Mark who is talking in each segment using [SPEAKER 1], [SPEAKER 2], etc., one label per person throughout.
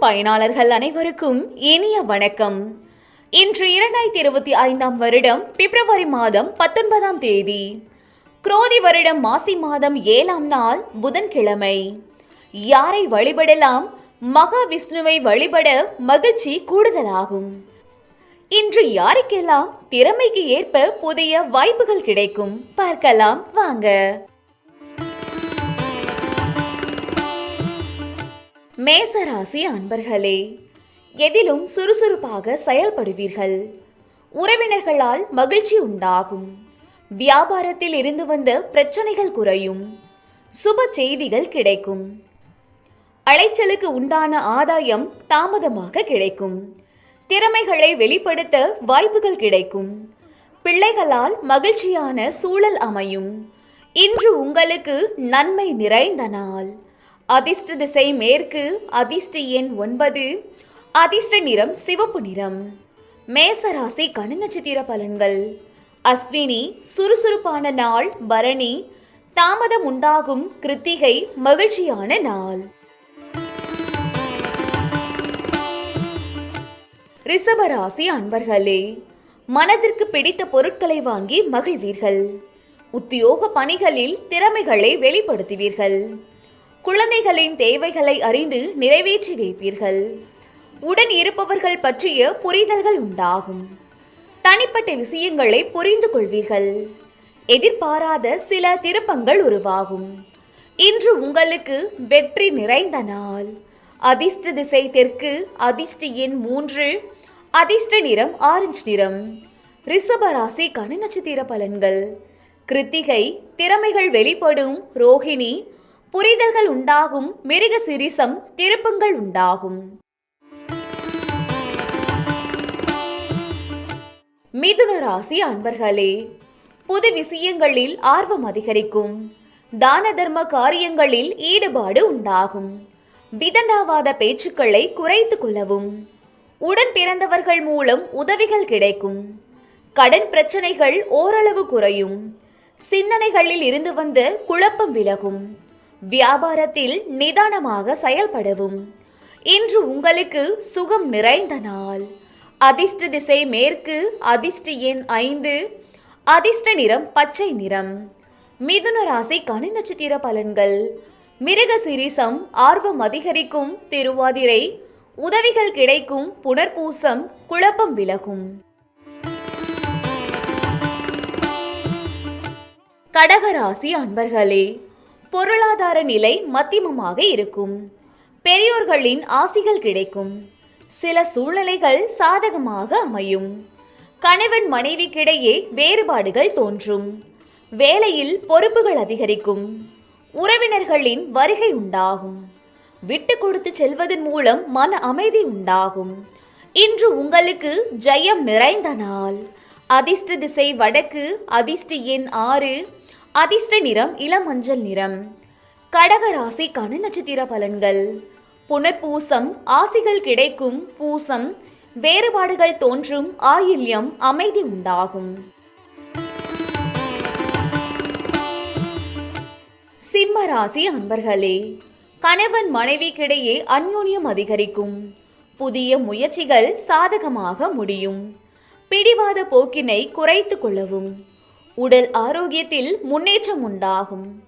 [SPEAKER 1] பயனாளர்கள் அனைவருக்கும் இனிய வணக்கம். இன்று இரண்டாயிரத்தி இருபத்தி ஐந்தாம் வருடம் பிப்ரவரி மாதம் பத்தொன்பதாம் தேதி. குரோதி வருடம் மாசி மாதம் ஏழாம் நாள் புதன்கிழமை. யாரை வழிபடலாம்? மகாவிஷ்ணுவை வழிபட மகிழ்ச்சி கூடுதலாகும். இன்று யாருக்கெல்லாம் திறமைக்கு ஏற்ப புதிய வாய்ப்புகள் கிடைக்கும்? பார்க்கலாம் வாங்க. மேசராசி அன்பர்களே எதிலும் சுறுசுறுப்பாக செயல்படுவீர்கள். உறவினர்களால் மகிழ்ச்சி உண்டாகும். வியாபாரத்தில் இருந்து வந்த பிரச்சனைகள் குறையும். சுப செய்திகள் கிடைக்கும். அலைச்சலுக்கு உண்டான ஆதாயம் தாமதமாக கிடைக்கும். திறமைகளை வெளிப்படுத்த வாய்ப்புகள் கிடைக்கும். பிள்ளைகளால் மகிழ்ச்சியான சூழல் அமையும். இன்று உங்களுக்கு நன்மை நிறைந்த நாள். அதிர்ஷ்ட திசை மேற்கு அதிர்ஷ்ட எண் ஒன்பது. அதிர்ஷ்ட நிறம் சிவப்பு நிறம். மேசராசி கணு நட்சத்திர பலன்கள். அஸ்வினி சுறுசுறுப்பான நாள் பரணி தாமதம் உண்டாகும் கிருத்திகை மகிழ்ச்சியான நாள். ரிஷபராசி அன்பர்களே மனதிற்கு பிடித்த பொருட்களை வாங்கி மகிழ்வீர்கள். உத்தியோக பணிகளில் திறமைகளை வெளிப்படுத்துவீர்கள். குழந்தைகளின் தேவைகளை அறிந்து நிறைவேற்றி வைப்பீர்கள். உடன் இருப்பவர்கள் பற்றிய புரிதல்கள் உண்டாகும். தனிப்பட்ட விஷயங்களை புரிந்து கொள்வீர்கள். எதிர்பாராத சில திருப்பங்கள் உருவாகும். இன்று உங்களுக்கு வெற்றி நிறைந்த நாள். அதிர்ஷ்ட திசை தெற்கு அதிர்ஷ்ட எண் மூன்று அதிர்ஷ்ட நிறம் ஆரஞ்சு நிறம். ரிஷப ராசி நட்சத்திர பலன்கள். கிருத்திகை திறமைகள் வெளிப்படும். ரோஹிணி புரிதல்கள் உண்டாகும் மிருக சிரிசம் திருப்பங்கள் உண்டாகும். மிதுன ராசி அன்பர்களே புது விஷயங்களில் ஆர்வம் அதிகரிக்கும். தான தர்ம காரியங்களில் ஈடுபாடு உண்டாகும். விதண்டாவாத பேச்சுக்களை குறைத்து கொள்ளவும். உடன் பிறந்தவர்கள் மூலம் உதவிகள் கிடைக்கும். கடன் பிரச்சனைகள் ஓரளவு குறையும். சிந்தனைகளில் இருந்து வந்த குழப்பம் விலகும். வியாபாரத்தில் நிதானமாக செயல்படவும். இன்று உங்களுக்கு சுகம் நிறைந்த நாள். அதிர்ஷ்ட திசை மேற்கு அதிர்ஷ்ட எண் ஐந்து அதிர்ஷ்ட நிறம் பச்சை நிறம். மிதுன ராசி கனி நட்சத்திர பலன்கள். மிருக சிரிசம் ஆர்வம் அதிகரிக்கும் திருவாதிரை உதவிகள் கிடைக்கும் புனர்பூசம் குழப்பம் விலகும். கடகராசி அன்பர்களே பொருளாதார நிலை மத்தியமமாக இருக்கும். பெரியோர்களின் ஆசிகள் கிடைக்கும். சில சூழ்நிலைகள் சாதகமாக அமையும். கணவன் மனைவிக்கிடையே வேறுபாடுகள் தோன்றும். வேலையில் பொறுப்புகள் அதிகரிக்கும். உறவினர்களின் வருகை உண்டாகும். விட்டு கொடுத்து செல்வதன் மூலம் மன அமைதி உண்டாகும். இன்று உங்களுக்கு ஜெயம் நிறைந்த நாள். அதிர்ஷ்ட திசை வடக்கு அதிர்ஷ்ட எண் ஆறு அதிர்ஷ்ட நிறம் இளமஞ்சள் நிறம். கடக ராசி நட்சத்திர பலன்கள். புனர்பூசம் ஆசிகள் கிடைக்கும் பூசம் வேறுபாடுகள் தோன்றும் ஆயில்யம் அமைதி உண்டாகும். சிம்ம ராசி அன்பர்களே கணவன் மனைவிக்கிடையே அந்யோன்யம் அதிகரிக்கும். புதிய முயற்சிகள் சாதகமாக முடியும். பிடிவாத போக்கினை குறைத்து கொள்ளவும். உடல் ஆரோக்கியத்தில் முன்னேற்றம் உண்டாகும்.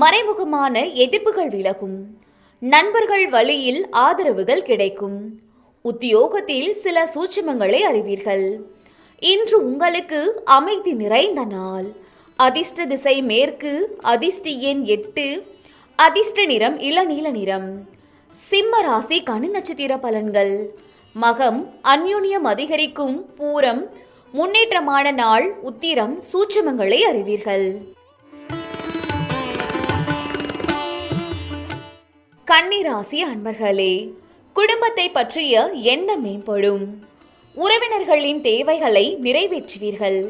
[SPEAKER 1] மறைமுகமான எதிர்ப்புகள் விலகும். நண்பர்கள் வழியில் ஆதரவுகள் கிடைக்கும். உத்தியோகத்தில் சில சூட்சுமங்களை அறிவீர்கள். இன்று உங்களுக்கு அமைதி நிறைந்த நாள். அதிர்ஷ்ட திசை மேற்கு அதிர்ஷ்ட எண் எட்டு அதிர்ஷ்ட நிறம் இளநீல நிறம். சிம்ம ராசி கணு நட்சத்திர பலன்கள். மகம் அந்யோன்யம் அதிகரிக்கும் பூரம் முன்னேற்றமான நாள் உத்திரம் சூட்சுமங்களை அறிவீர்கள். கன்னிராசி அன்பர்களே குடும்பத்தை பற்றிய எண்ணம் மேம்படும். உறவினர்களின் தேவைகளை நிறைவேற்றுவீர்கள்.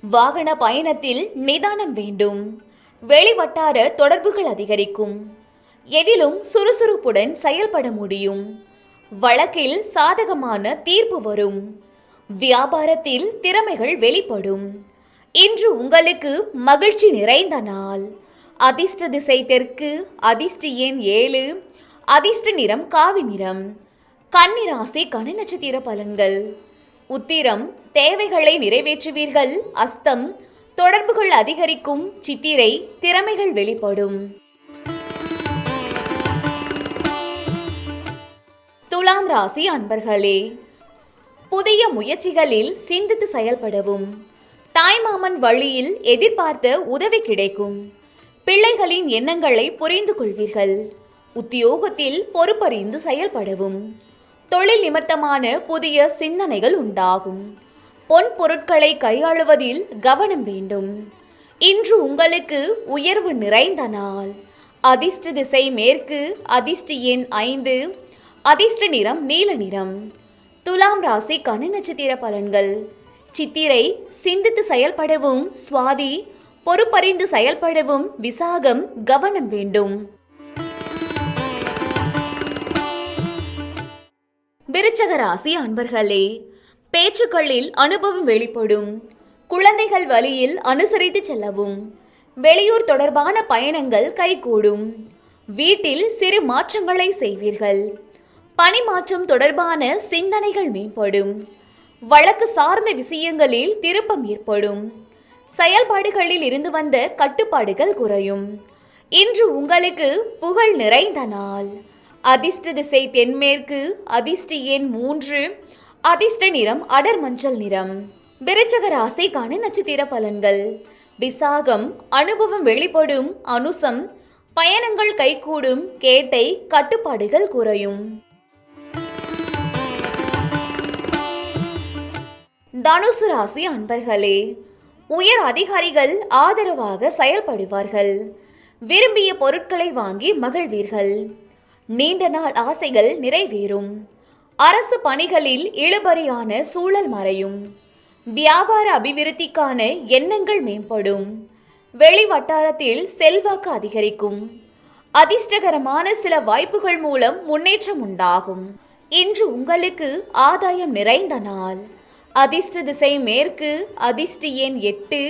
[SPEAKER 1] வாகன பயணத்தில் நிதானம் வேண்டும். வெளிவட்டார தொடர்புகள் அதிகரிக்கும். எதிலும் சுறுசுறுப்புடன் செயல்பட முடியும். வழக்கில் சாதகமான தீர்ப்பு வரும். வியாபாரத்தில் திறமைகள் வெளிப்படும். இன்று உங்களுக்கு மகிழ்ச்சி நிறைந்த நாள். அதிர்ஷ்ட திசை தெற்கு அதிர்ஷ்ட எண் ஏழு அதிர்ஷ்ட நிறம் காவி நிறம். கன்னிராசி கனி நட்சத்திர பலன்கள். உத்திரம் தேவைகளை நிறைவேற்றுவீர்கள். அஸ்தம் தொடர்புகள் அதிகரிக்கும். சித்திரை திறமைகள் வெளிப்படும். துலாம் ராசி அன்பர்களே புதிய முயற்சிகளில் சிந்தித்து செயல்படவும். தாய்மாமன் வழியில் எதிர்பார்த்த உதவி கிடைக்கும். பிள்ளைகளின் எண்ணங்களை புரிந்து கொள்வீர்கள். உத்தியோகத்தில் பொறுப்பறிந்து செயல்படவும். தொழில் நிமித்தமான புதிய சிந்தனைகள் உண்டாகும். பொன் பொருட்களை கையாளுவதில் கவனம் வேண்டும். இன்று உங்களுக்கு உயர்வு நிறைந்த நாள். அதிர்ஷ்ட திசை மேற்கு அதிர்ஷ்ட எண் ஐந்து அதிர்ஷ்ட நிறம் நீல நிறம். துலாம் ராசி கனி நட்சத்திர பலன்கள். சித்திரை சிந்தித்து செயல்படவும் சுவாதி பொறுப்பறிந்து செயல்படவும் விசாகம் கவனம் வேண்டும். விருச்சக ராசி அன்பர்களே பேச்சுக்களில் அனுபவம் வெளிப்படும். குழந்தைகள் வழியில் அனுசரித்து செல்லவும். வெளியூர் தொடர்பான பயணங்கள் கைகூடும். வீட்டில் சிறு மாற்றங்களை செய்வீர்கள். பணி மாற்றம் தொடர்பான சிந்தனைகள் மேம்படும். வழக்கு சார்ந்த விஷயங்களில் திருப்பம் ஏற்படும். செயல்பாடுகளில் இருந்து வந்த கட்டுப்பாடுகள் குறையும். இன்று உங்களுக்கு புகழ் நிறைந்த நாள். அதிர்ஷ்ட திசை தென்மேற்கு அதிர்ஷ்ட எண் மூன்று அதிர்ஷ்ட நிறம் அடர் மஞ்சள் நிறம். விருச்சக ராசிக்கான நட்சத்திர பலன்கள். விசாகம் அனுபவம் வெளிப்படும் அனுசம் பயணங்கள் கைகூடும் கேட்டை கட்டுப்பாடுகள் குறையும். தனுசு ராசி அன்பர்களே உயர் அதிகாரிகள் ஆதரவாக செயல்படுவார்கள். விரும்பிய பொருட்களை வாங்கி மகிழ்வீர்கள். நீண்ட நாள் ஆசைகள் நிறைவேறும். அரசு பணிகளில் இழுபறியான சூழல் மறையும். வியாபார அபிவிருத்திக்கான எண்ணங்கள் மேம்படும். வெளி வட்டாரத்தில் செல்வாக்கு அதிகரிக்கும். அதிர்ஷ்டகரமான சில வாய்ப்புகள் மூலம் முன்னேற்றம் உண்டாகும். இன்று உங்களுக்கு ஆதாயம் நிறைந்த நாள். அதிர்ஷ்ட திசை மேற்கு அதிர்ஷ்ட எண் எட்டு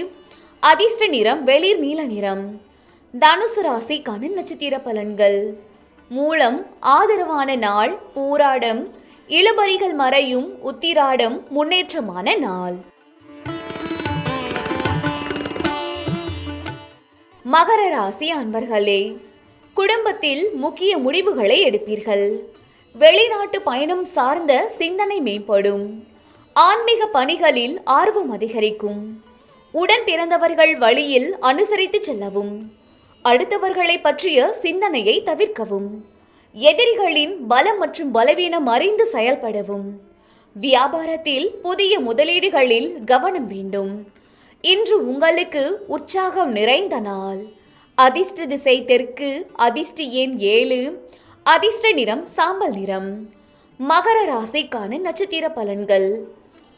[SPEAKER 1] அதிர்ஷ்ட நிறம் வெளிர் நீல நிறம். தனுசு ராசி கண் நட்சத்திர பலன்கள். மூலம் ஆதரவான நாள் பூராடம் இழுபறிகள் மறையும் உத்திராடம் முன்னேற்றமான நாள். மகர ராசி அன்பர்களே குடும்பத்தில் முக்கிய முடிவுகளை எடுப்பீர்கள். வெளிநாட்டு பயணம் சார்ந்த சிந்தனை மேம்படும். ஆன்மீக பணிகளில் ஆர்வம் அதிகரிக்கும். உடன் பிறந்தவர்கள் வழியில் அனுசரித்து செல்லவும். அடுத்தவர்களை பற்றிய சிந்தனையை தவிர்க்கவும். எதிரிகளின் பலம் மற்றும் பலவீனம் அறிந்து செயல்படவும். வியாபாரத்தில் புதிய முதலீடுகளில் கவனம் வேண்டும். இன்று உங்களுக்கு உற்சாகம் நிறைந்த நாள். அதிர்ஷ்ட திசை தெற்கு அதிர்ஷ்ட எண் ஏழு அதிர்ஷ்ட நிறம் சாம்பல் நிறம். மகர ராசிக்கான நட்சத்திர பலன்கள்.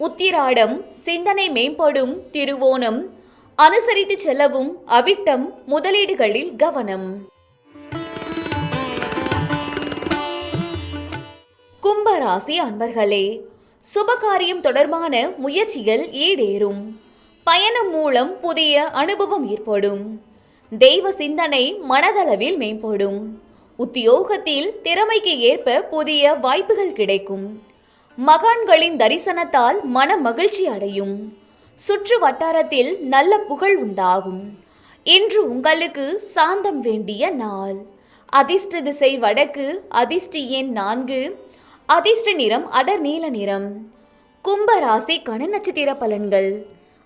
[SPEAKER 1] உத்திராடம் சிந்தனை மேம்படும் திருவோணம் அனுசரித்து செல்லவும் அவிட்டம் முதலீடுகளில் கவனம். கும்பராசி அன்பர்களே சுபகாரியம் தொடர்பான முயற்சிகள் ஈடேறும். பயணம் மூலம் புதிய அனுபவம் ஏற்படும். தெய்வ சிந்தனை மனதளவில் மேம்படும். உத்தியோகத்தில் திறமைக்கு ஏற்ப புதிய வாய்ப்புகள் கிடைக்கும். மகான்களின் தரிசனத்தால் மன மகிழ்ச்சி அடையும். சுற்று வட்டாரத்தில் நல்ல புகழ் உண்டாகும். இன்று உங்களுக்கு சாந்தம் வேண்டிய நாள். அதிர்ஷ்ட திசை வடக்கு அதிர்ஷ்ட எண் நான்கு அதிர்ஷ்ட நிறம் அடர் நீல நிறம். கும்பராசி கண நட்சத்திர பலன்கள்.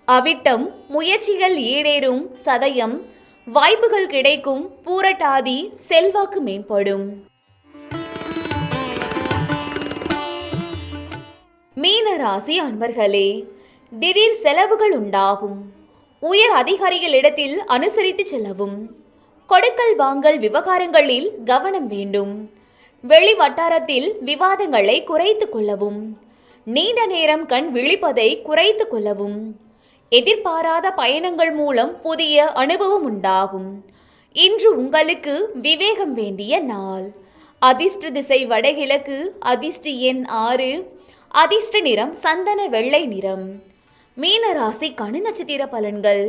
[SPEAKER 1] அவிட்டம் முயற்சிகள் ஈடேறும் சதயம். வாய்ப்புகள் கிடைக்கும் பூரட்டாதி செல்வாக்கு மேம்படும். மீன ராசி அன்பர்களே திடீர் செலவுகள் உண்டாகும். உயர் அதிகாரிகளிடத்தில் அனுசரித்து செல்லவும். கொடுக்கல் வாங்கல் விவகாரங்களில் கவனம் வேண்டும். வெளி வட்டாரத்தில் விவாதங்களை குறைத்து கொள்ளவும். நீண்ட நேரம் கண் விழிப்பதை குறைத்து கொள்ளவும். எதிர்பாராத பயணங்கள் மூலம் புதிய அனுபவம் உண்டாகும். இன்று உங்களுக்கு விவேகம் வேண்டிய நாள். அதிர்ஷ்ட திசை வடகிழக்கு அதிர்ஷ்ட எண் ஆறு அதிர்ஷ்ட நிறம் சந்தன வெள்ளை நிறம். மீன ராசி கணு நட்சத்திர பலன்கள்.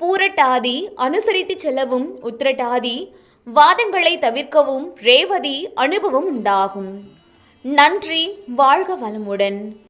[SPEAKER 1] பூரட்டாதி அனுசரித்து செல்லவும் உத்திரட்டாதி வாதங்களை தவிர்க்கவும் ரேவதி அனுபவம் உண்டாகும். நன்றி வாழ்க வளமுடன்.